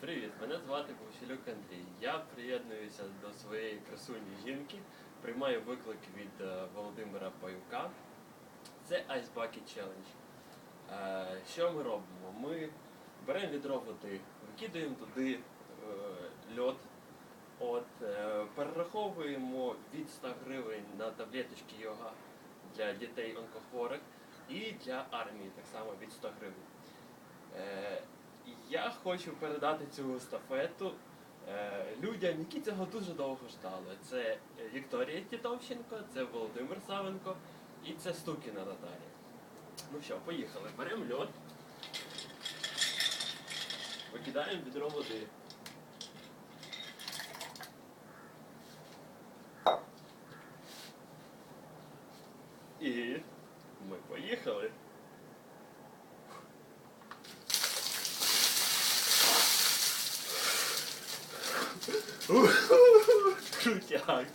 Привіт, мене звати Повсілюк Андрій. Я приєднуюся до своєї красуні жінки, приймаю виклик від е, Володимира Паюка. Це Ice Bucket Challenge. Е, Що ми робимо? Ми беремо відро води, викидаємо туди е, льод, от, перераховуємо від 100 гривень на таблеточки йога для дітей онкохворих і для армії так само від 100 гривень. Я хочу передати цю естафету е, людям, які цього дуже довго ждали. Це е, Вікторія Тітовченко, це Володимир Савенко і це Стукіна Наталія. Ну що, поїхали. Беремо льод, викидаємо відро води. І ми поїхали. Good job.